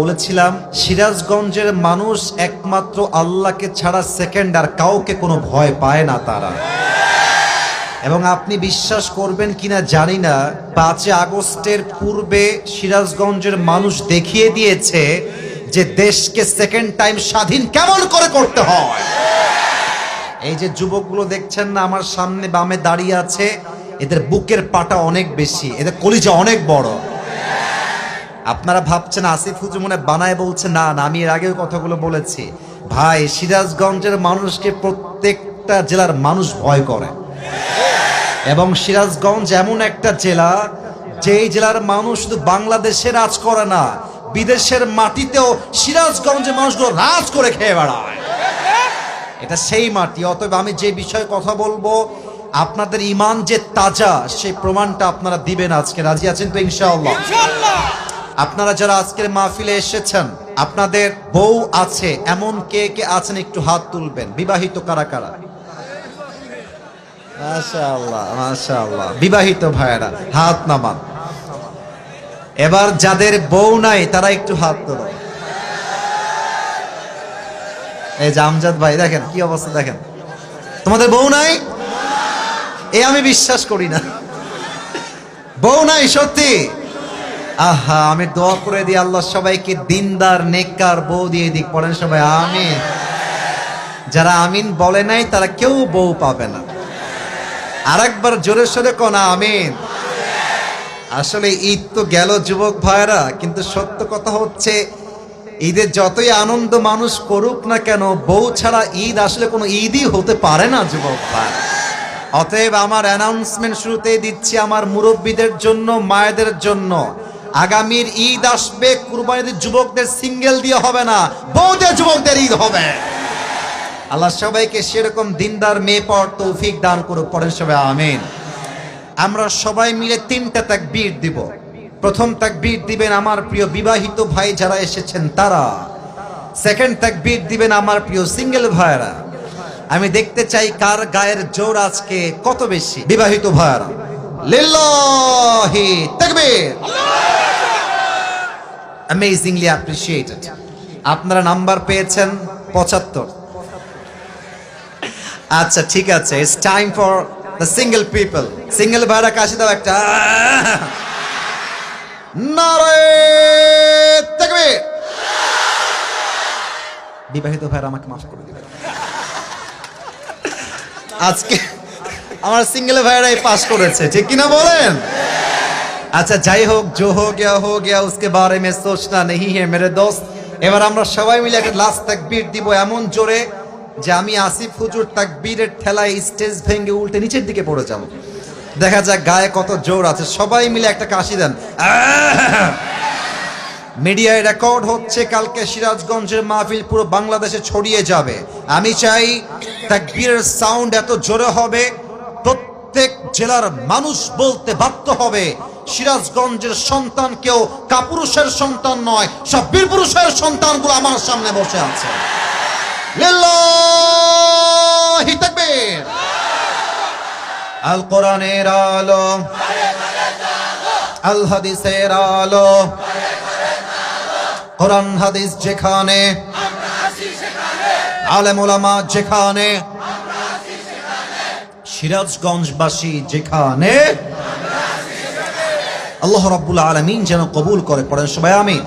বলেছিলাম, সিরাজগঞ্জের মানুষ একমাত্র আল্লাহকে ছাড়া সেকেন্ড আর কাউকে কোনো ভয় পায় না তারা। এবং আপনি বিশ্বাস করবেন কিনা জানি না, পাঁচই আগস্টের পূর্বে সিরাজগঞ্জের মানুষ দেখিয়ে দিয়েছে যে দেশকে সেকেন্ড টাইম স্বাধীন কেমন করে করতে হয়। এই যে যুবকগুলো দেখছেন না, আমার সামনে বামে দাঁড়িয়ে আছে, এদের বুকের পাটা অনেক বেশি, এদের কলিজা অনেক বড়। আপনারা ভাবছেন আসিফ হুজুর মনে বানায় বলছে, না না, আমি এর আগেও কথাগুলো বলেছি। ভাই, সিরাজগঞ্জের মানুষকে প্রত্যেকটা জেলার মানুষ ভয় করে। এবং সিরাজগঞ্জ এমন একটা জেলা, যেই জেলার মানুষ শুধু বাংলাদেশে রাজ করে না, বিদেশের মাটিতেও সিরাজগঞ্জের মানুষগুলো রাজ করে খেয়ে বেড়ায়। এটা সেই মাটি, অতএব আমি যে বিষয়ে কথা বলব, আপনাদের ইমান যে তাজা, সেই প্রমাণটা আপনারা দিবেন আজকে। রাজি আছেন তো ইনশাআল্লাহ। আপনারা যারা আজকের মাহফিলে এসেছেন, আপনাদের বউ আছে, এমন কে কে আছেন একটু হাত তুলবেন, বিবাহিত কারা কারা? বিবাহিত ভাইয়েরা, হাত নামান। এবার যাদের বউ নাই, তারা একটু হাত তোলো। এই জামজাদ ভাই, দেখেন, কি অবস্থা দেখেন। তোমাদের বউ নাই? এ আমি বিশ্বাস করি না। বউ নাই, সত্যি। আহা, আমি দোয়া করে দিই আল্লাহ সবাইকে, দিনদার, নেককার, বউ দিয়ে দিক পড়েন সবাই, আমিন। যারা আমিন বলে নাই, তারা কেউ বউ পাবে না। আরেকবার জোরে সোরে কোন, আমিন। আসলে ঈদ তো গেল, যুবক ভাইরা কিন্তু সত্য কথা হচ্ছে ঈদের যতই আনন্দ মানুষ করুক না কেন, বউ ছাড়া ঈদ আসলে কোনো ঈদই হতে পারে না, যুবক ভাই। অতএব আমার অ্যানাউন্সমেন্ট শুরুতেই দিচ্ছি আমার মুরব্বীদের জন্য, মায়েদের জন্য। আগামীর ঈদ আসবে কুরবানিদের যুবকদের সিঙ্গেল দিয়ে হবে না বউদের যুবকদের ঈদ হবে। আল্লাহ সবাইকে সেরকম দিনদার, মেয়ে পর তৌফিক দান করুক পরের সবাই, আমিন। আমরা সবাই মিলে তিনটা তাকবীর দিব। প্রথম তাকবীর দিবেন আমার প্রিয় বিবাহিত ভাই যারা এসেছেন, তারা। সেকেন্ড তাকবীর দিবেন আমার প্রিয় সিঙ্গেল ভাইরা আমি দেখতে চাই কার গায়ের জোর আজকে কত বেশি। বিবাহিত ভাইরা লিল্লাহি তাকবীর। অ্যামেজিংলি অ্যাপ্রিসিয়েটেড আপনারা নাম্বার পেয়েছেন পঁচাত্তর। আচ্ছা ঠিক আছে। It's time for the single people single ভাইরা কাশি দাও একটা। বিবাহিত ভাইরা আমাকে মাফ করে দিবেন। আজকে আমার সিঙ্গেল ভাইরাই পাশ করেছে। ঠিক কিনা বলেন? আচ্ছা যাই হোক জো হো গিয়া হো গিয়া উসকে বারে মে সোচনা নেই হে মেরে দোস্ত। এবার আমরা সবাই মিলে একটা লাস্ট তাকবীর দিব এমন জোরে যে আমি আসিফ হুজুর তাকবীরের ঠেলায় স্টেজ ভেঙে উল্টে নিচের দিকে পড়ে যাব। দেখা যাক গায়ে কত জোর আছে। সবাই মিলে একটা কাশি দেন। মিডিয়ায় রেকর্ড হচ্ছে, কালকে সিরাজগঞ্জের মাহফিল পুরো বাংলাদেশে ছড়িয়ে যাবে। আমি চাই তাকবীরের সাউন্ড এত জোরে হবে, প্রত্যেক জেলার মানুষ বলতে বাধ্য হবে। সিরাজগঞ্জের সন্তান কেউ কাপুরুষের সন্তান নয়, সব বীর সন্তানগুলো আমার সামনে বসে আছে। আল কোরআনের আলো আল হাদিসের আলো, কোরআন হাদিস যেখানে, আলেম ওলামা যেখানে, সিরাজগঞ্জবাসী যেখানে আল্লাহ রাব্বুল আলমিন যেন কবুল করে। পড়েন সবাই আমিন।